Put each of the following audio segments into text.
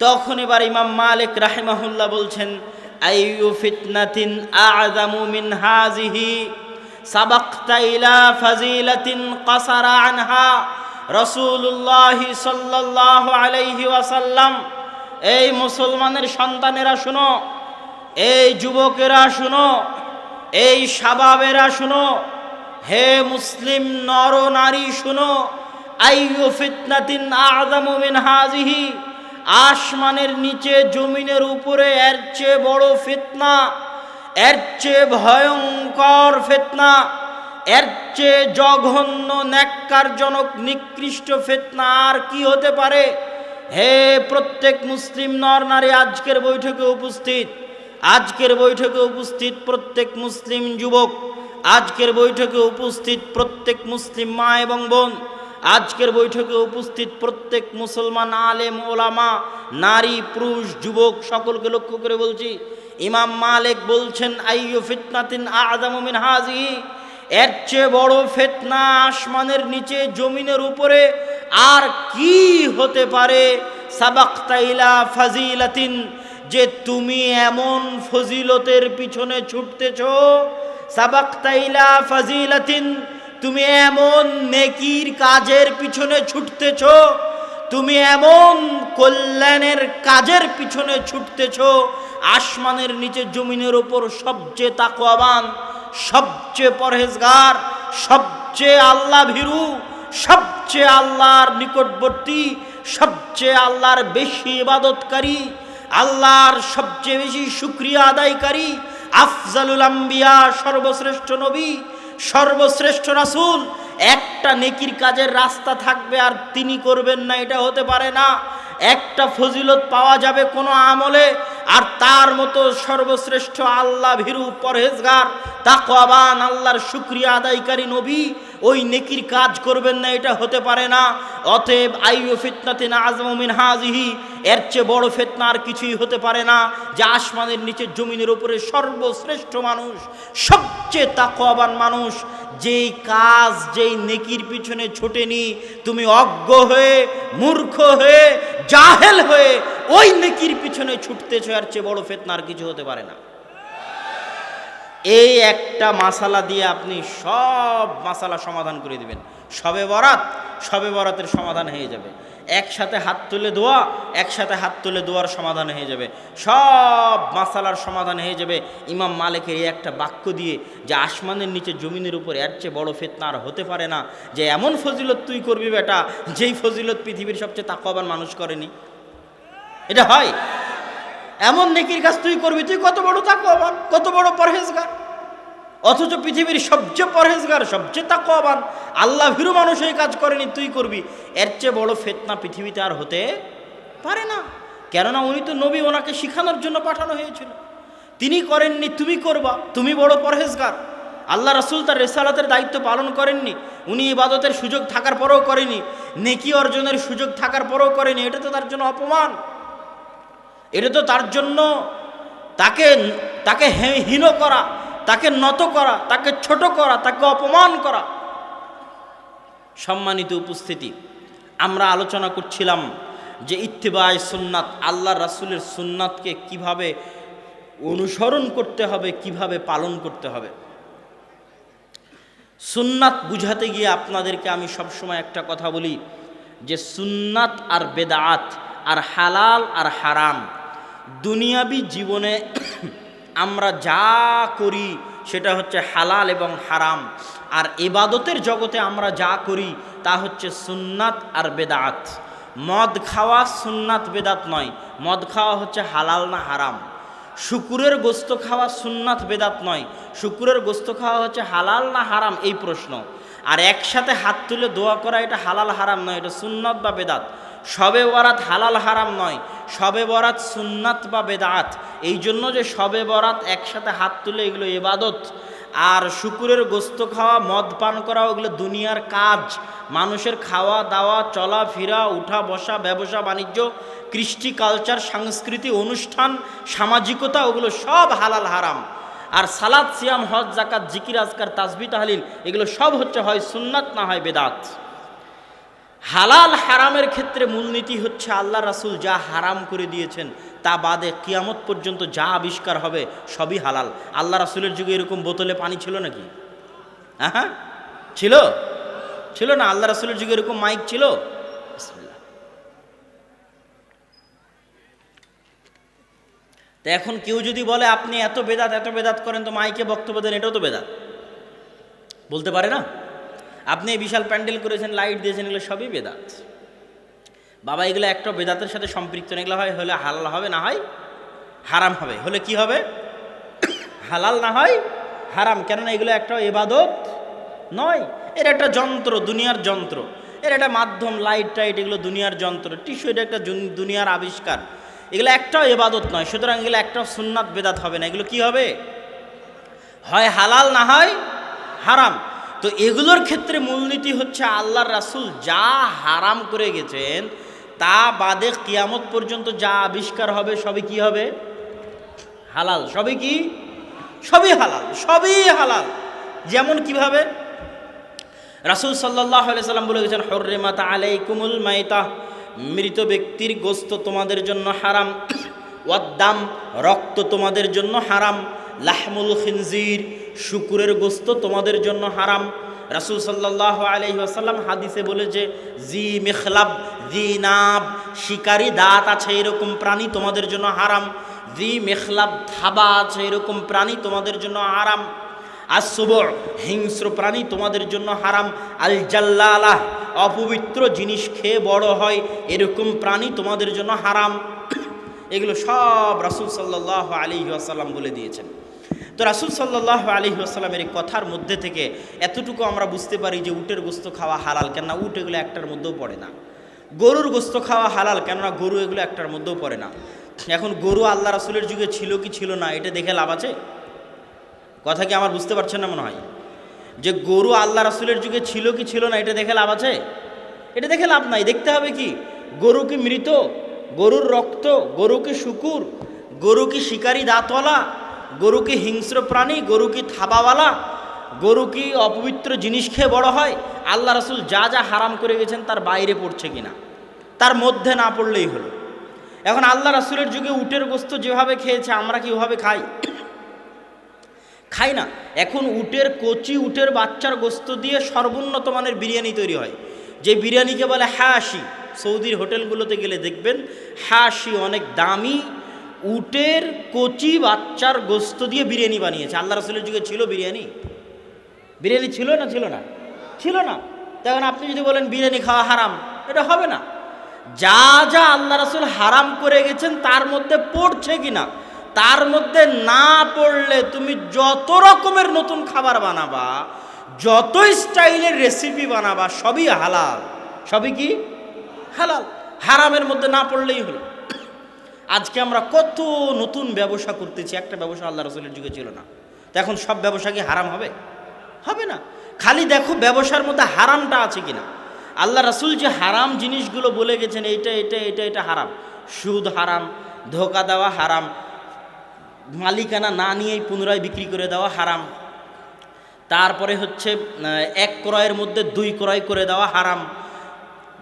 তখন এবার ইমাম মালিক রাহিমাহুল্লাহ বলছেন, আইয়ু ফিতনাতিন আ'যামু মিন হাযিহি, সাবাকতা ইলা ফাজিলাতিন কাসারা আনহা, রাসূলুল্লাহ সাল্লাল্লাহু আলাইহি ওয়াসাল্লাম। এই মুসলমানের সন্তানেরা শুনো, এই যুবকেরা শুনো, এই শাবাবেরা শুনো, হে মুসলিম নর নারী শুনো, আইয়ু ফিতনাতিন আ'যামু মিন হাযিহি আসমানের নিচে, জমিনের উপরে এর চেয়ে বড় ফিতনা, এর চেয়ে ভয়ঙ্কর ফিতনা, এর চেয়ে জঘন্য, ন্যাক্কারজনক, নিকৃষ্ট ফিতনা আর কি হতে পারে? হে প্রত্যেক মুসলিম নর নারী, আজকের বৈঠকে উপস্থিত, আজকের বৈঠকে উপস্থিত প্রত্যেক মুসলিম যুবক, আজকের বৈঠকে উপস্থিত প্রত্যেক মুসলিম মা এবং বোন আজকের বৈঠকে উপস্থিত প্রত্যেক মুসলমান, আলেম, ওলামা, নারী, পুরুষ, যুবক, সকলকে লক্ষ্য করে বলছি, ইমাম মালিক বলছেন, আইয়ু ফিতনাতিন আদামিন হাজি এর চেয়ে বড় ফেতনা আসমানের নিচে, জমিনের উপরে আর কি হতে পারে? সাবাক্তাইলা ফাজিলাতিন, যে তুমি এমন ফজিলতের পিছনে ছুটতেছ। সাবাক্তাইলা ফাজিলাতিন তুমি এমন নেকির কাজের পিছনে ছুটতেছ, তুমি এমন কল্যাণের কাজের পিছনে ছুটতেছ, আসমানের নিচে জমিনের ওপর সবচেয়ে তাকওয়াবান, সবচেয়ে পরহেজগার, সবচেয়ে আল্লাহ ভীরু সবচেয়ে আল্লাহর নিকটবর্তী, সবচেয়ে আল্লাহর বেশি ইবাদতকারী, আল্লাহর সবচেয়ে বেশি শুক্রিয়া আদায়কারী, আফজালুল আম্বিয়া, সর্বশ্রেষ্ঠ নবী সর্বশ্রেষ্ঠ রাসুল। একটা নেকির কাজের রাস্তা থাকবে আর তিনি করবেন না, এটা হতে পারে না। একটা ফজিলত পাওয়া যাবে কোনো আমলে, আর তার মতো সর্বশ্রেষ্ঠ আল্লাহ ভীরু পরহেজগার, তাকওয়াবান, আল্লাহর শুক্রিয়া আদায়কারী নবী, ওই নেকির কাজ করবেন না, এটা হতে পারে না। অতএব আইয়ু ফিতনাতিন আজমিন হাজিহি এর চেয়ে বড় ফেতনা আর কিছুই হতে পারে না যে আসমানের নিচে জমিনের উপরে সর্বশ্রেষ্ঠ মানুষ, সবচেয়ে তাকওয়াবান মানুষ, যেই কাজ, যেই নেকির পিছনে ছোটেনি, তুমি অজ্ঞ হয়ে, মূর্খ হয়ে, জাহেল হয়ে ওই নেকির পিছনে ছুটতেছ, এর চেয়ে বড় ফেতনা আর কিছু হতে পারে না। এই একটা মাসালা দিয়ে আপনি সব মাসালা সমাধান করে দিবেন। সবে বরাত, সবে বরাতের সমাধান হয়ে যাবে। একসাথে হাত তুলে দোয়া, একসাথে হাত তুলে দোয়ার সমাধান হয়ে যাবে। সব মাসালার সমাধান হয়ে যাবে। ইমাম মালিকের এই একটা বাক্য দিয়ে যে আসমানের নিচে জমিনের উপর এর চেয়ে বড় ফেতনা আর হতে পারে না। যে এমন ফজিলত তুই করবি বেটা, যেই ফজিলত পৃথিবীর সবচেয়ে তাকওয়াবান মানুষ করেনি। এটা হয়। এমন নেকির কাজ তুই করবি, তুই কত বড় তাকওয়াবান, কত বড় পরহেজগার। অথচ পৃথিবীর সবচেয়ে পরহেজগার, সবচেয়ে তাকওয়াবান, আল্লাহ ভীরু মানুষ এই কাজ করেনি, তুই করবি। এর চেয়ে বড় ফেতনা পৃথিবীতে আর হতে পারে না। কেননা উনি তো নবী, ওনাকে শিখানোর জন্য পাঠানো হয়েছিল। তিনি করেননি, তুমি করবা, তুমি বড় পরহেজগার। আল্লাহ রসুল তার রেসালাতের দায়িত্ব পালন করেননি, উনি ইবাদতের সুযোগ থাকার পরেও করেনি, নেকি অর্জনের সুযোগ থাকার পরেও করেনি, এটা তো তার জন্য অপমান। এটা তো তার জন্য তাকে তাকে হীন করা। তাকে নত করা, তাকে ছোট করা, তাকে অপমান করা। সম্মানিত উপস্থিতি, আমরা আলোচনা করছিলাম যে ইত্তেবায় সুন্নাত, আল্লাহ রাসূলের সুন্নাতকে কীভাবে অনুসরণ করতে হবে, কীভাবে পালন করতে হবে। সুন্নাত বুঝাতে গিয়ে আপনাদেরকে আমি সবসময় একটা কথা বলি, যে সুন্নাত আর বেদাত, আর হালাল আর হারাম, দুনিয়াবি জীবনে আমরা যা করি সেটা হচ্ছে হালাল এবং হারাম। আর এবাদতের জগতে আমরা যা করি তা হচ্ছে সুন্নাত আর বেদাত। মদ খাওয়া সুন্নাত, বেদাত নয়। মদ খাওয়া হচ্ছে হালাল না হারাম। শুকুরের গোস্ত খাওয়া সুন্নাত, বেদাত নয়। শুকুরের গোস্ত খাওয়া হচ্ছে হালাল না হারাম, এই প্রশ্ন। আর একসাথে হাত তুলে দোয়া করা এটা হালাল হারাম নয়, এটা সুন্নাত বা বেদাত। সবে বরাত হালাল হারাম নয়, সবে বরাত সুন্নাত বা বেদাত। এই জন্য যে সবে বরাত একসাথে হাত তুলে এগুলো এবাদত আর শুকুরের গোস্ত খাওয়া, মদ পান করা, ওগুলো দুনিয়ার কাজ। মানুষের খাওয়া, দাওয়া, চলা, ফিরা, উঠা, বসা, ব্যবসা, বাণিজ্য, কৃষ্টি কালচার সংস্কৃতি, অনুষ্ঠান, সামাজিকতা, ওগুলো সব হালাল হারাম। আর সালাদ, সিয়াম, হজ জাকাত জিকির, আজকার, তাসবি, তাহলিল, এগুলো সব হচ্ছে হয় সুন্নাত না হয় বেদাত। হালাল হারামের ক্ষেত্রে মূলনীতি হচ্ছে আল্লাহ রাসুল যা হারাম করে দিয়েছেন, তা বাদে কিয়ামত পর্যন্ত যা আবিষ্কার হবে সবই হালাল। আল্লাহ রাসুলের যুগে এরকম বোতলে পানি ছিল নাকি? হ্যাঁ ছিল? ছিল না? আল্লাহ রাসুলের যুগে এরকম মাইক ছিল। তো এখন কেউ যদি বলে, আপনি এত বেদাত এত বেদাত করেন তো মাইকে বক্তব্য দেন, এটাও তো বেদাত। বলতে পারে না? আপনি বিশাল প্যান্ডেল করেছেন, লাইট দিয়েছেন, এগুলো সবই বেদাত। বাবা, এগুলো একটা বেদাতের সাথে সম্পৃক্ত এগুলো হয়, হলে হালাল হবে না হয়, হারাম হবে। হলে কি হবে? হালাল না হয়, হারাম। কেননা এগুলো একটা এবাদত নয়। এর একটা যন্ত্র, দুনিয়ার যন্ত্র। এর একটা মাধ্যম, লাইট টাইট, এগুলো দুনিয়ার যন্ত্র। টিস্যু, এটা একটা দুনিয়ার আবিষ্কার। এগুলো একটাও এবাদত নয়, সুতরাং এগুলো একটাও সুন্নাত বেদাত হবে না। এগুলো কি হবে? হয় হালাল না হয়, হারাম। তো এগুলোর ক্ষেত্রে মূলনীতি হচ্ছে আল্লাহর রাসূল যা হারাম করে গেছেন, তা বাদে কিয়ামত পর্যন্ত যা আবিষ্কার হবে সবই কি হবে? হালাল। সবই কি? সবই হালাল। সবই হালাল। যেমন কীভাবে? রাসূল সাল্লাহ সাল্লাম বলে গেছেন হর্রে মাতা আলাইকুমুল মাইতা। মৃত ব্যক্তির গোস্ত তোমাদের জন্য হারাম। ওয়াদ্দাম রক্ত তোমাদের জন্য হারাম। লাহমুল খিনজির শুকুরের গোস্ত তোমাদের জন্য হারাম। রাসূল সাল্লাহ আলহি আসাল্লাম হাদিসে বলেছে জি মেখলাব, জি নাব, শিকারি দাঁত আছে এরকম প্রাণী তোমাদের জন্য হারাম। জি মেখলাব, থাবা আছে এরকম প্রাণী তোমাদের জন্য হারাম। আসবর হিংস্র প্রাণী তোমাদের জন্য হারাম। আল জাল্লালাহ অপবিত্র জিনিস খেয়ে বড় হয় এরকম প্রাণী তোমাদের জন্য হারাম। এগুলো সব রাসূল সাল্লাহ আলী আসাল্লাম বলে দিয়েছেন। তো রাসূল সাল্লাহ আলী আসাল্লামের এই কথার মধ্যে থেকে এতটুকু আমরা বুঝতে পারি যে উটের গোস্ত খাওয়া হালাল, কেননা উট এগুলো একটার মধ্যেও পড়ে না। গরুর গোস্ত খাওয়া হালাল, কেননা গরু এগুলো একটার মধ্যেও পড়ে না। এখন গরু আল্লাহ রাসূলের যুগে ছিল কি ছিল না, এটা দেখে লাভ আছে? কথা কি আমার বুঝতে পারছেন না মনে হয়? যে গরু আল্লাহ রাসূলের যুগে ছিল কি ছিল না, এটা দেখে লাভ আছে? এটা দেখে লাভ নাই, দেখতে হবে কি? গরু কি মৃত? গরুর রক্ত, গরু কি শুকুর? গরু কি শিকারী দাঁতওয়ালা? গরু কি হিংস্র প্রাণী, গরু কি থাবাওয়ালা, গরু কি অপবিত্র জিনিস খেয়ে বড় হয়? আল্লাহ রাসূল যা যা হারাম করে গেছেন তার বাইরে পড়ছে কিনা? তার মধ্যে না পড়লেই হলো। এখন আল্লাহ রাসূলের যুগে উটের গোস্ত যেভাবে খেয়েছে, আমরা কি ওভাবে খাই? খাই না। এখন উটের কচি, উটের বাচ্চার গোস্ত দিয়ে সর্বোন্নত মানের বিরিয়ানি তৈরি হয়। যে বিরিয়ানিকে বলে হাসি। সৌদির হোটেলগুলোতে গেলে দেখবেন হাসি অনেক দামি উটের কচি বাচ্চার গোস্ত দিয়ে বিরিয়ানি বানিয়েছে। আল্লাহ রসুলের যুগে ছিল বিরিয়ানি? বিরিয়ানি ছিল না ছিল না? ছিল না। তখন আপনি যদি বলেন বিরিয়ানি খাওয়া হারাম, এটা হবে না। যা যা আল্লাহ রসুল হারাম করে গেছেন, তার মধ্যে পড়ছে কিনা? তার মধ্যে না পড়লে তুমি যত রকমের নতুন খাবার বানাবা, যত স্টাইলের রেসিপি বানাবা, সবই হালাল। সবই কি? হালাল। হারামের মধ্যে না পড়লেই হলো। আজকে আমরা কত নতুন ব্যবসা করতেছি, একটা ব্যবসা আল্লাহ রসুলের যুগে ছিল না। তো এখন সব ব্যবসা কি হারাম হবে? হবে না। খালি দেখো ব্যবসার মধ্যে হারামটা আছে কিনা। আল্লাহ রাসূল যে হারাম জিনিসগুলো বলে গেছেন, এইটা এটা এটা এটা হারাম। সুদ হারাম, ধোকা দেওয়া হারাম, মালিকানা না নিয়েই পুনরায় বিক্রি করে দেওয়া হারাম। তারপরে হচ্ছে এক ক্রয়ের মধ্যে দুই ক্রয় করে দেওয়া হারাম।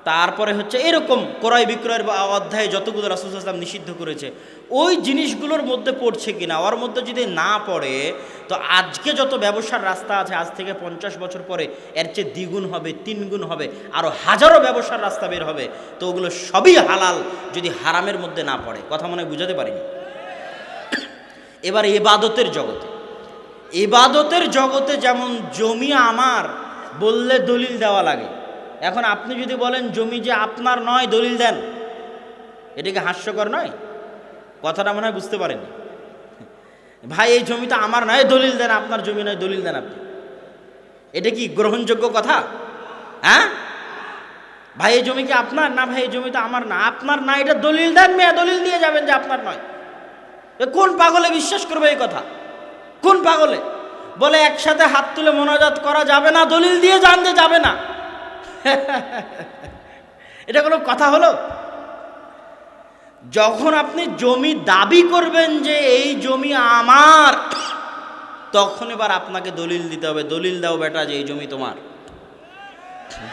তারপরে হচ্ছে এরকম ক্রয় বিক্রয়ের বা অধ্যায়ে যতগুলো রাসুল আসলাম নিষিদ্ধ করেছে, ওই জিনিসগুলোর মধ্যে পড়ছে কিনা, ওর মধ্যে যদি না পড়ে, তো আজকে যত ব্যবসার রাস্তা আছে, আজ থেকে পঞ্চাশ বছর পরে এর চেয়ে দ্বিগুণ হবে, তিনগুণ হবে আরও হাজারো ব্যবসার রাস্তা বের হবে, তো ওগুলো সবই হালাল যদি হারামের মধ্যে না পড়ে। কথা মনে বুঝাতে পারিনি? এবার এবাদতের জগতে। এবাদতের জগতে যেমন জমি আমার, বললে দলিল দেওয়া লাগে। এখন আপনি যদি বলেন, জমি যে আপনার নয়, দলিল দেন। এটাকে হাস্যকর নয়? কথাটা মনে হয় বুঝতে পারেননি। ভাই, এই জমিটা আমার নয়, দলিল দেন। আপনার জমি নয়, দলিল দেন আপনি। এটা কি গ্রহণযোগ্য কথা? হ্যাঁ? ভাই, এই জমি কি আপনার? না ভাই, এই জমিটা আমার না। আপনার না, এটা দলিল দেন মেয়ে। দলিল দিয়ে যাবেন যে আপনার নয়। কোন পাগলে বিশ্বাস করবে এই কথা? কোন পাগলে? বলে, একসাথে হাত তুলে মোনাজাত করা যাবে না, দলিল দিয়ে জানতে যাবে না। এটা কোনো কথা হলো? যখন আপনি জমি দাবি করবেন যে এই জমি আমার, তখন এবার আপনাকে দলিল দিতে হবে। দলিল দাও বেটা যে এই জমি তোমার।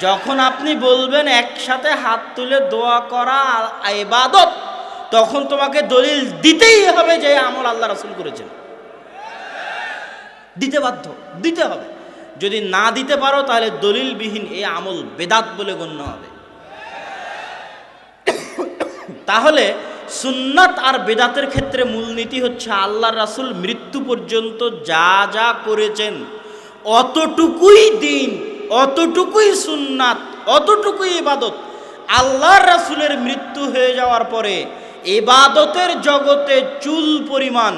যখন আপনি বলবেন একসাথে হাত তুলে দোয়া করা এবাদত তখন তোমাকে দলিল দিতেই হবে যে আমল আল্লাহ রাসুল করেছেন। দিতে বাধ্য, দিতে হবে। যদি না দিতে পারো, তাহলে দলিলবিহীন এই আমল বেদাত বলে গণ্য হবে। তাহলে সুন্নাত আর বেদাতের ক্ষেত্রে মূলনীতি হচ্ছে আল্লাহ রাসুল মৃত্যু পর্যন্ত যা যা করেছেন, অতটুকুই দিন, অতটুকুই সুন্নাত, অতটুকুই ইবাদত, আল্লাহর রাসুলের মৃত্যু হয়ে যাওয়ার পরে এবাদতের জগতে চুল পরিমাণ,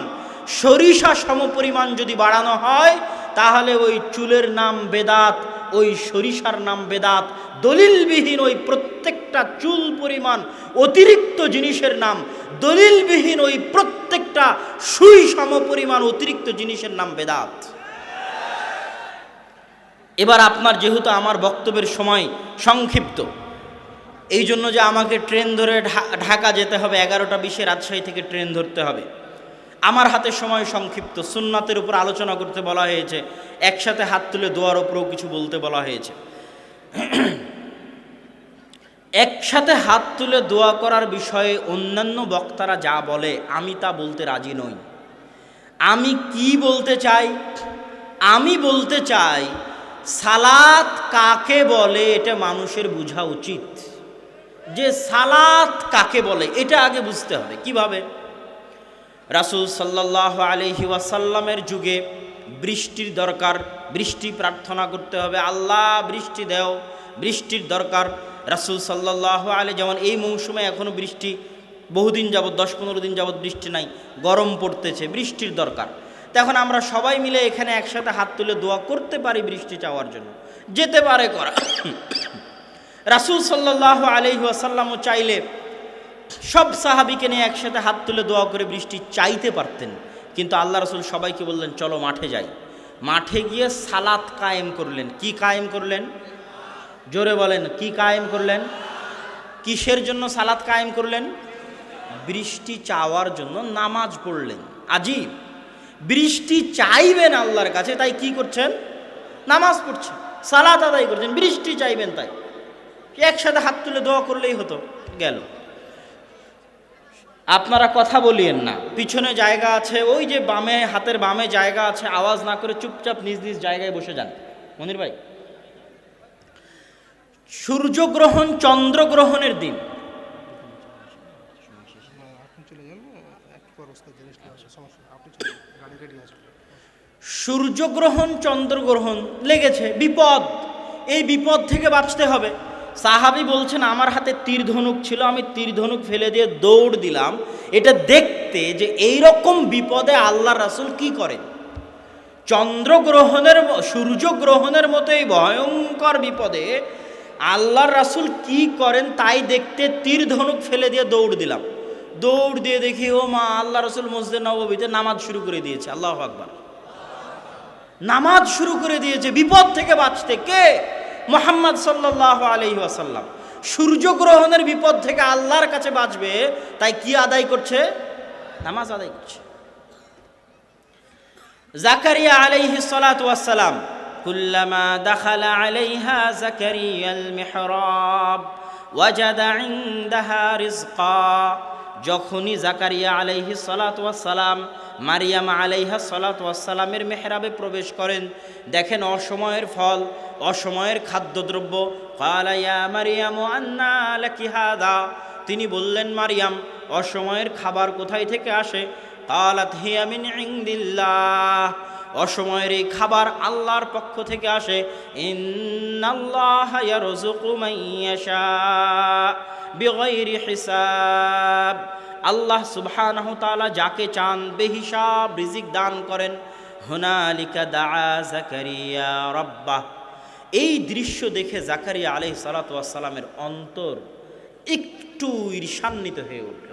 সরিষা সম পরিমাণ যদি বাড়ানো হয় তাহলে ওই চুলের নাম বেদাত, ওই সরিষার নাম বেদাত, দলিলবিহীন ওই প্রত্যেকটা চুল পরিমাণ, অতিরিক্ত জিনিসের নাম, দলিলবিহীন ওই প্রত্যেকটা সুই সম পরিমাণ, অতিরিক্ত জিনিসের নাম বেদাত। এবার আপনার যেহেতু আমার বক্তব্যের সময় সংক্ষিপ্ত এই জন্য যে আমাকে ট্রেন ধরে ঢাকা যেতে হবে, এগারোটা বিশে রাজশাহী থেকে ট্রেন ধরতে হবে। আমার হাতে সময় সংক্ষিপ্ত। সুন্নাতের উপর আলোচনা করতে বলা হয়েছে। একসাথে হাত তুলে দোয়ার উপরেও কিছু বলতে বলা হয়েছে। একসাথে হাত তুলে দোয়া করার বিষয়ে অন্যান্য বক্তারা যা বলে, আমি তা বলতে রাজি নই। আমি কি বলতে চাই? আমি বলতে চাই, সালাত কাকে বলে এটা মানুষের বোঝা উচিত। যে সালাত কাকে বলে, এটা আগে বুঝতে হবে। কীভাবে? রাসূল সাল্লাহ আলহি ওয়াসাল্লামের যুগে বৃষ্টির দরকার, বৃষ্টি প্রার্থনা করতে হবে, আল্লাহ বৃষ্টি দেও, বৃষ্টির দরকার। রাসূল সাল্লাহ আলী যেমন এই মৌসুমে এখনও বৃষ্টি, বহুদিন যাবৎ দশ পনেরো দিন যাবৎ বৃষ্টি নাই, গরম পড়তেছে, বৃষ্টির দরকার। তখন আমরা সবাই মিলে এখানে একসাথে হাত তুলে দোয়া করতে পারি বৃষ্টি চাওয়ার জন্য। যেতে পারে করা। রাসূল সাল্লাহ আলহি ওয়াসাল্লামও চাইলে সব সাহাবিকে নিয়ে একসাথে হাত তুলে দোয়া করে বৃষ্টি চাইতে পারতেন। কিন্তু আল্লাহ রসুল সবাইকে বললেন, চলো মাঠে যাই। মাঠে গিয়ে সালাত কায়েম করলেন। কি কায়েম করলেন? জোরে বলেন, কি কায়েম করলেন? কিসের জন্য সালাত কায়েম করলেন? বৃষ্টি চাওয়ার জন্য নামাজ পড়লেন। আজীব বৃষ্টি চাইবেন আল্লাহর কাছে, তাই কি করছেন? নামাজ পড়ছেন, সালাত আদায় করছেন, বৃষ্টি চাইবেন তাই। একসাথে হাত তুলে দোয়া করলেই হতো, গেল। আপনারা কথা বলিয়েন না। পিছনে জায়গা আছে, ওই যে বামে, হাতের বামে জায়গা আছে, আওয়াজ না করে চুপচাপ নিজ নিজ জায়গায় বসে যান। মনির ভাই, সূর্যগ্রহণ চন্দ্রগ্রহণের দিন। সূর্যগ্রহণ, চন্দ্রগ্রহণ লেগেছে, বিপদ। এই বিপদ থেকে বাঁচতে হবে। সাহাবি বলছেন, আমার হাতে তীর ধনুক ছিল, আমি তীর ধনুক ফেলে দিয়ে দৌড় দিলাম। এটা দেখতে যে এই রকম বিপদে আল্লাহ রাসুল কি করেন? চন্দ্রগ্রহণের সূর্যগ্রহণের মতো এই ভয়ঙ্কর বিপদে আল্লাহর রাসূল কি করেন তাই দেখতে তীর ধনুক ফেলে দিয়ে দৌড় দিলাম। দৌড় দিয়ে দেখি, ও মা, আল্লাহ রসুল মসজিদ নববীতে নামাজ শুরু করে দিয়েছে। আল্লাহ আকবার। নামাজ শুরু করে দিয়েছে, বিপদ থেকে বাঁচতে। কে? মোহাম্মদ সাল্লাহ আলহি আসাল্লাম সূর্যগ্রহণের বিপদ থেকে আল্লাহর কাছে বাঁচবে, তাই কি আদায় করছে? নামাজ আদায় করছে। জাকারিয়া আলাইহি সালাতু ওয়াসসালাম, কুল্লামা দাখালা আলাইহা জাকারিয়াল মিহরাব, ওয়াজাদা রিজকা। যখনই জাকারিয়া আলাইহি ওয়াসসালাম মারিয়াম আলাইহা সালাতু ওয়াসসালামের মেহরাবে প্রবেশ করেন। দেখেন অসময়ের ফল, অসময়ের খাদ্যদ্রব্য। ক্বালা ইয়া মারিয়াম, আন্না হাদা? তিনি বললেন, মারিয়াম, অসময়ের খাবার কোথায় থেকে আসে? কালাত, হিয়া মিন ইনদিল্লাহ। অসময়ের এই খাবার আল্লাহর পক্ষ থেকে আসে। ইন্নাল্লাহ বিগাইরি হিসাব। আল্লাহ সুবহানাহু তাআলা যাকে চান বেহিসাব রিজিক দান করেন। হুনালিকা দাআ জাকারিয়া রাব্বাহ। এই দৃশ্য দেখে জাকারিয়া আলাইহিস সালাতু ওয়াস অন্তর একটু ঈর্ষান্বিত হয়ে উঠল।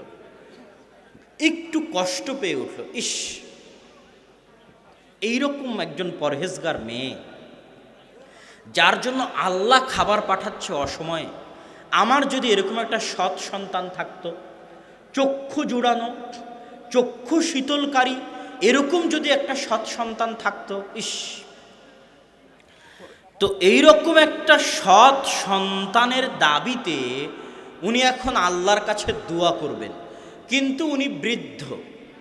একটু কষ্ট পেয়ে উঠল। ইস, এইরকম একজন পরহেজগার মেয়ে, যার জন্য আল্লাহ খাবার পাঠাচ্ছে অসময়ে, আমার যদি এরকম একটা সৎ সন্তান থাকতো চক্ষু জুড়ানো, চক্ষু শীতলকারী, এরকম যদি একটা সৎ সন্তান থাকতো, ইস। তো এইরকম একটা সৎ সন্তানের দাবিতে উনি এখন আল্লাহর কাছে দোয়া করবেন। কিন্তু উনি বৃদ্ধ।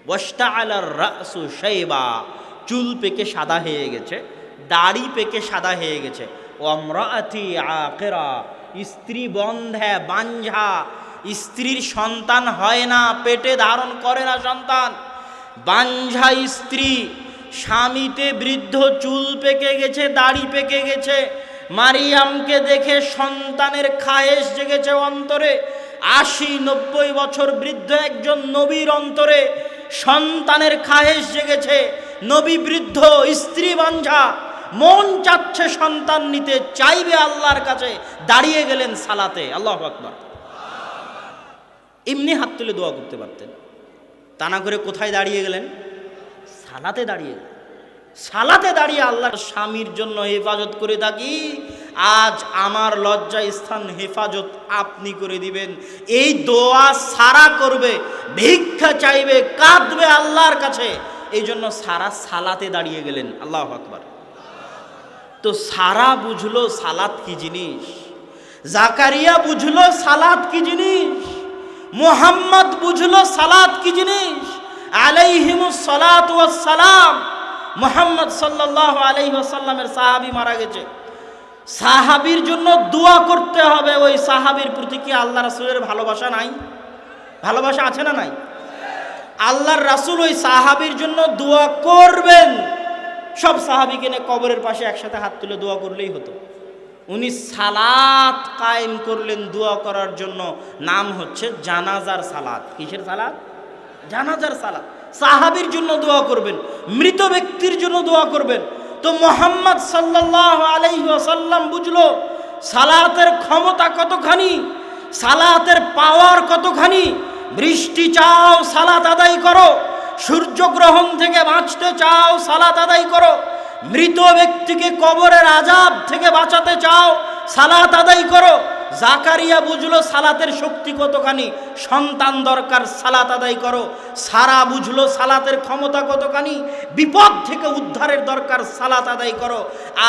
বস্তা আলার রাসু শৈবা চুল পেকে সাদা হয়ে গেছে, দাড়ি পেকে সাদা হয়ে গেছে। অমরাতি আকেরা। স্ত্রী বন্ধে বাঞ্ঝা। স্ত্রীর সন্তান হয় না, পেটে ধারণ করে না সন্তান। বাঞ্ঝা স্ত্রী, স্বামীতে বৃদ্ধ চুল পেকে গেছে, দাড়ি পেকে গেছে। মারিয়ামকে দেখে সন্তানের খায়েশ জেগেছে অন্তরে। আশি নব্বই বছর বৃদ্ধ একজন নবীর অন্তরে সন্তানের খায়েশ জেগেছে। নবী বৃদ্ধ, স্ত্রী বাঞ্ঝা, মন চাচ্ছে সন্তান নিতে, চাইবে আল্লাহর কাছে, দাঁড়িয়ে গেলেন সালাতে। আল্লাহ আকবর। এমনি হাত তুলে দোয়া করতে পারতেন। তা না করে কোথায় দাঁড়িয়ে গেলেন? সালাতে দাঁড়িয়ে। গেলেন। সালাতে দাঁড়িয়ে আল্লাহর স্বামীর জন্য হেফাজত করে থাকি। আজ আমার লজ্জা স্থান হেফাজত আপনি করে দিবেন। এই দোয়া সারা করবে, ভিক্ষা চাইবে, কাঁদবে আল্লাহর কাছে। এই জন্য সারা সালাতে দাঁড়িয়ে গেলেন। আল্লাহ আকবার। তো সারা বুঝলো সালাত কি জিনিস? জাকারিয়া বুঝলো সালাত কি জিনিস? মোহাম্মদ বুঝলো সালাত কি জিনিস? আলাইহিমুস সালাত ওয়াস সালাম মোহাম্মদ সাল্লাল্লাহু আলাইহি ওয়াসাল্লামের সাহাবী মারা গেছে। সাহাবীর জন্য দোয়া করতে হবে। ওই সাহাবীর প্রতি কি আল্লাহ রাসূলের ভালোবাসা নাই? ভালোবাসা আছে না নাই? আল্লাহর রাসূল ওই সাহাবীর জন্য দোয়া করবেন। সব সাহাবিকে নিয়ে কবরের পাশে একসাথে হাত তুলে দোয়া করলেই হতো। উনি সালাত কায়েম করলেন দোয়া করার জন্য। নাম হচ্ছে জানাজার সালাত। কিসের সালাত? জানাজার সালাত। সাহাবির জন্য দোয়া করবেন, মৃত ব্যক্তির জন্য দোয়া করবেন। তো মোহাম্মদ সাল্লাহ আলাইহি ওয়াসাল্লাম বুঝলো, সালাতের ক্ষমতা কতখানি? সালাতের পাওয়ার কতখানি? বৃষ্টি চাও, সালাত আদায় করো। সূর্যগ্রহণ থেকে বাঁচতে চাও, সালাত আদায় করো। মৃত ব্যক্তিকে কবরের আজাব থেকে বাঁচাতে চাও, সালাত আদায় করো। জাকারিয়া বুঝলো সালাতের শক্তি কতখানি, সন্তান দরকার, সালাত আদায় করো। সারা বুঝলো সালাতের ক্ষমতা কতখানি, বিপদ থেকে উদ্ধারের দরকার, সালাত আদায় করো।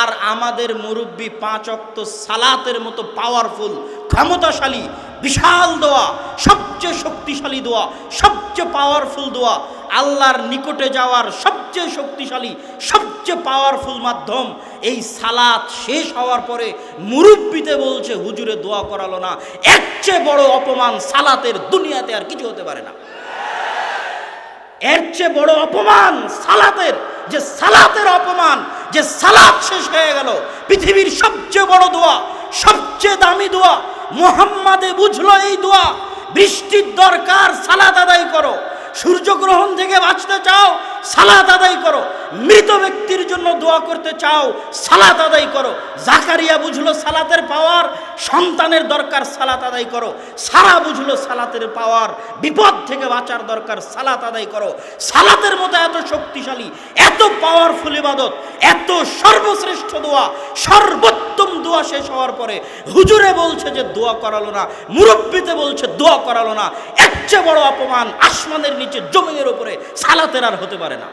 আর আমাদের মুরব্বী পাঁচ অক্ত সালাতের মতো পাওয়ারফুল ক্ষমতাশালী, বিশাল দোয়া, সবচেয়ে শক্তিশালী দোয়া, সবচেয়ে পাওয়ারফুল দোয়া, আল্লাহর নিকটে যাওয়ার সবচেয়ে শক্তিশালী, সবচেয়ে পাওয়ারফুল মাধ্যম। এই সালাত শেষ হওয়ার পরে মুরব্বিতে বলছে, হুজুরে, দোয়া করালো না। এর চেয়ে বড় অপমান সালাতের দুনিয়াতে আর কিছু হতে পারে না। এর চেয়ে বড় অপমান সালাতের, যে সালাতের অপমান, যে সালাত শেষ হয়ে গেল, পৃথিবীর সবচেয়ে বড় দোয়া, সবচেয়ে দামি দোয়া মোহাম্মদে বুঝলো এই দোয়া। বৃষ্টির দরকার, সালাত আদায় করো। সূর্যগ্রহণ থেকে বাঁচতে চাও, সালাত আদায় করো। মৃত ব্যক্তির জন্য দোয়া করতে চাও, সালাত আদায় করো। জাকারিয়া বুঝলো সালাতের পাওয়ার, সন্তানের দরকার, সালাত আদায় করো। সারা বুঝলো সালাতের পাওয়ার, বিপদ থেকে বাঁচার দরকার, সালাত আদায় করো। সালাতের মতো এত শক্তিশালী, এত পাওয়ারফুল ইবাদত, এত সর্বশ্রেষ্ঠ দোয়া সর্বোত্তম দোয়া শেষ হওয়ার পরে হুজুরে বলছে যে দোয়া করালো না, মুরব্বিতে বলছে দোয়া করালো না। এর চেয়ে বড় অপমান আসমানের নিচে জমিনের উপরে সালাতের আর হতে পারে না।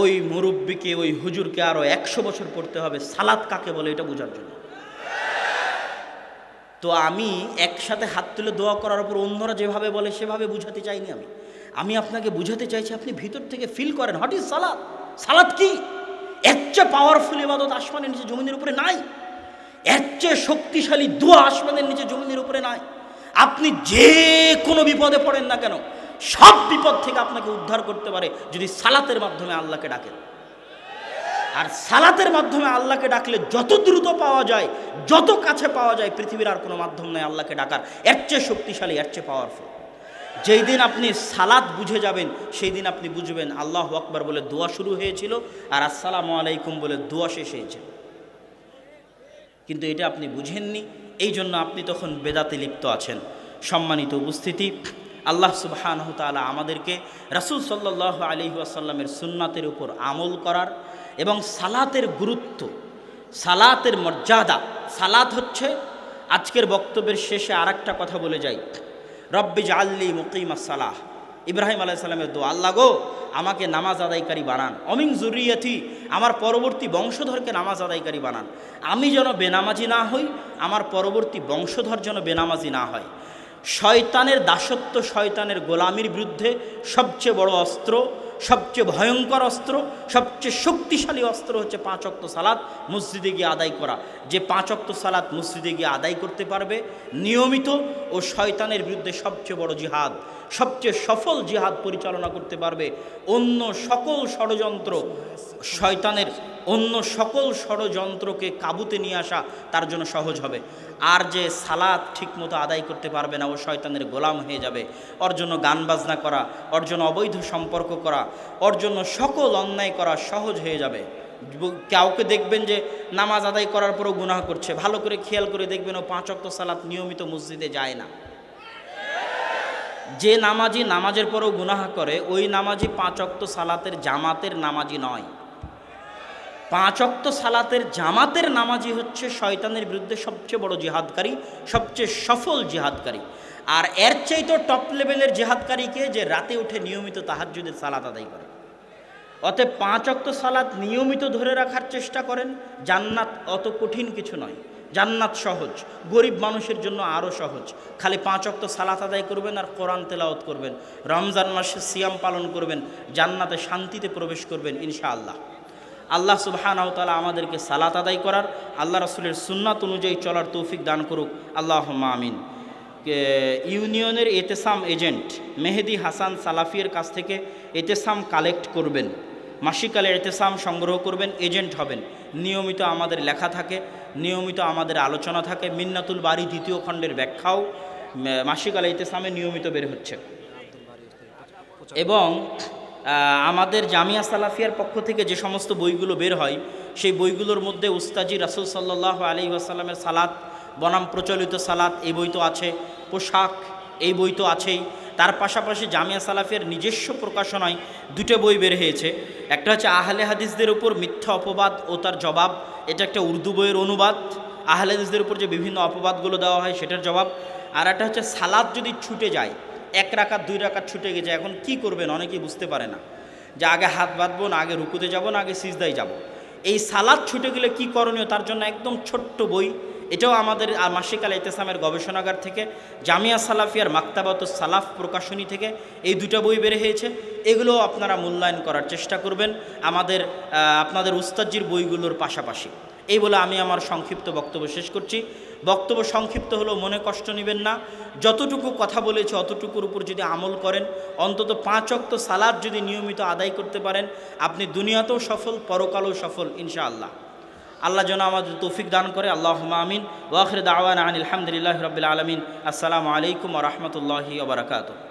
ওই মুরব্বিকে, ওই হুজুরকে আরও একশো বছর পড়তে হবে। সালাত কাকে বলে এটা বোঝার জন্য। তো আমি একসাথে হাত তুলে দোয়া করার উপর অন্যরা যেভাবে বলে, সেভাবে বুঝাতে চাইনি আমি। আমি আপনাকে বুঝাতে চাইছি, আপনি ভিতর থেকে ফিল করেন হট ইজ সালাদ সালাদ কি? এর চেয়ে পাওয়ারফুল ইবাদত আসমানের নিচে জমিনের উপরে নাই। এর চেয়ে শক্তিশালী দোয়া আসমানের নিচে জমিনের উপরে নাই। আপনি যে কোনো বিপদে পড়েন না কেন, সব বিপদ থেকে আপনাকে উদ্ধার করতে পারে যদি সালাতের মাধ্যমে আল্লাহকে ডাকেন। আর সালাতের মাধ্যমে আল্লাহকে ডাকলে যত দ্রুত পাওয়া যায়, যত কাছে পাওয়া যায়, পৃথিবীর আর কোনো মাধ্যম নেই আল্লাহকে ডাকার। এর চেয়ে শক্তিশালী, এর চেয়ে পাওয়ারফুল যেই দিন আপনি সালাত বুঝে যাবেন, সেই দিন আপনি বুঝবেন, আল্লাহ আকবার বলে দোয়া শুরু হয়েছিল আর আসসালামু আলাইকুম বলে দোয়া শেষ হয়েছিল কিন্তু এটা আপনি বুঝেননি, এই জন্য আপনি তখন বেদাতে লিপ্ত আছেন। সম্মানিত উপস্থিতি, আল্লাহ সুবহানহ তাআলা আমাদেরকে রাসূল সাল্লাহ আলী আসাল্লামের সুন্নাতের উপর আমল করার এবং সালাতের গুরুত্ব, সালাতের মর্যাদা, সালাত হচ্ছে আজকের বক্তব্যের শেষে আর কথা বলে যাই। রব্বি আল্লি মুকিমা সালাহ। ইব্রাহিম আলাইসাল্লামের দোয়া, আল্লাহ গো, আমাকে নামাজ আদায়কারী বানান। অমিং জুরিয়াতি, আমার পরবর্তী বংশধরকে নামাজ আদায়কারী বানান। আমি যেন বেনামাজি না হই, আমার পরবর্তী বংশধর যেন বেনামাজি না হয়। শয়তানের দাসত্ব শয়তানের গোলামির বিরুদ্ধে সবচেয়ে বড় অস্ত্র সবচেয়ে ভয়ঙ্কর অস্ত্র, সবচেয়ে শক্তিশালী অস্ত্র হচ্ছে পাঁচ অক্ত সালাদ মসজিদে গিয়ে আদায় করা। যে পাঁচ অক্ত সালাদ মসজিদে গিয়ে আদায় করতে পারবে, নিয়মিত ও শয়তানের বিরুদ্ধে সবচেয়ে বড় জিহাদ। সবচেয়ে সফল জিহাদ পরিচালনা করতে পারবে অন্য সকল ষড়যন্ত্র, শয়তানের অন্য সকল ষড়যন্ত্রকে কাবুতে নিয়ে আসা তার জন্য সহজ হবে। আর যে সালাদ ঠিকমতো আদায় করতে পারবে না, ও শয়তানের গোলাম হয়ে যাবে। ওর জন্য গান বাজনা করা, ওর জন্য অবৈধ সম্পর্ক করা, ওর জন্য সকল অন্যায় করা সহজ হয়ে যাবে। কাউকে দেখবেন যে নামাজ আদায় করার পরও গুনাহ করছে, ভালো করে খেয়াল করে দেখবেন ও পাঁচ অক্ত সালাত নিয়মিত মসজিদে যায় না। যে নামাজি নামাজের পরও গুনাহ করে, ওই নামাজি পাঁচ অক্ত সালাতের জামাতের নামাজি নয়। পাঁচ অক্ত সালাতের জামাতের নামাজি হচ্ছে শয়তানের বিরুদ্ধে সবচেয়ে বড় জিহাদকারী, সবচেয়ে সফল জিহাদকারী। আর এর চাইতো টপ লেভেলের জিহাদকারীকে যে রাতে উঠে নিয়মিত তাহাজ্জুদের সালাত আদায় করে। অতএব পাঁচ অক্ত সালাত নিয়মিত ধরে রাখার চেষ্টা করেন, জান্নাত অত কঠিন কিছু নয়। জান্নাত সহজ, গরিব মানুষের জন্য আরও সহজ। খালি পাঁচ অক্ত সালাত আদায় করবেন আর কোরআন তেলাওত করবেন। রমজান মাসে সিয়াম পালন করবেন, জান্নাতে শান্তিতে প্রবেশ করবেন, ইনশাআল্লাহ। আল্লাহ সুবহানাহু ওয়া তাআলা আমাদেরকে সালাত আদায় করার, আল্লাহ রাসূলের সুন্নাত অনুযায়ী চলার তৌফিক দান করুক। আল্লাহ আমিন। ইউনিয়নের এতেসাম এজেন্ট মেহেদি হাসান সালাফিয়ের কাছ থেকে এতেসাম কালেক্ট করবেন। মাসিকালে এতেসাম সংগ্রহ করবেন, এজেন্ট হবেন। নিয়মিত আমাদের লেখা থাকে। নিয়মিত আমাদের আলোচনা থাকে। মিন্নাতুল বাড়ি দ্বিতীয় খণ্ডের ব্যাখ্যাও মাসিক মাসিকালে এতেসামে নিয়মিত বের হচ্ছে। এবং আমাদের জামিয়া সালাফিয়ার পক্ষ থেকে যে সমস্ত বইগুলো বের হয়, সেই বইগুলোর মধ্যে উস্তাজি রাসুল সাল্লাহ আলী আসাল্লামের সালাত, বনাম প্রচলিত সালাত, এই বই তো আছে, পোশাক, এই বই তো আছেই। তার পাশাপাশি জামিয়া সালাফের নিজস্ব প্রকাশনায় দুটো বই বের হয়েছে। একটা হচ্ছে আহলে হাদিসদের উপর মিথ্যা অপবাদ ও তার জবাব। এটা একটা উর্দু বইয়ের অনুবাদ। আহলে হাদিসদের উপর যে বিভিন্ন অপবাদগুলো দেওয়া হয় সেটার জবাব। আর একটা হচ্ছে সালাদ যদি ছুটে যায়, এক রাকাত, দুই রাকাত ছুটে গেছে, এখন কি করবেন অনেকেই বুঝতে পারে না। যে আগে হাত বাঁধবো না, আগে রুকুতে যাব না, আগে সিজদায় যাব। এই সালাদ ছুটে গেলে কি করণীয়? তার জন্য একদম ছোট্ট বই। এটাও আমাদের মাসিক আল ইতেসামের গবেষণাগার থেকে, জামিয়া সালাফিয়ার মাক্তাবাত সালাফ প্রকাশনী থেকে এই দুটা বই বের হয়েছে। এগুলো আপনারা মূল্যায়ন করার চেষ্টা করবেন। আমাদের আপনাদের উস্তাদজির বইগুলোর পাশাপাশি। এই বলে আমি আমার সংক্ষিপ্ত বক্তব্য শেষ করছি। বক্তব্য সংক্ষিপ্ত হলেও মনে কষ্ট নেবেন না। যতটুকু কথা বলেছে, অতটুকুর উপর যদি আমল করেন, অন্তত পাঁচ অক্ত সালাদ যদি নিয়মিত আদায় করতে পারেন, আপনি দুনিয়াতেও সফল, পরকালেও সফল, ইনশাআল্লাহ। আল্লাহ যেন আমাদের তৌফিক দান করে। আল্লাহ আমিন। ওয়াখির দাওয়ান আনিল আলহামদুলিল্লাহ রবিল আলমিন। আসসালামু আলাইকুম রহমতুল্লাহি ওবরাকাতু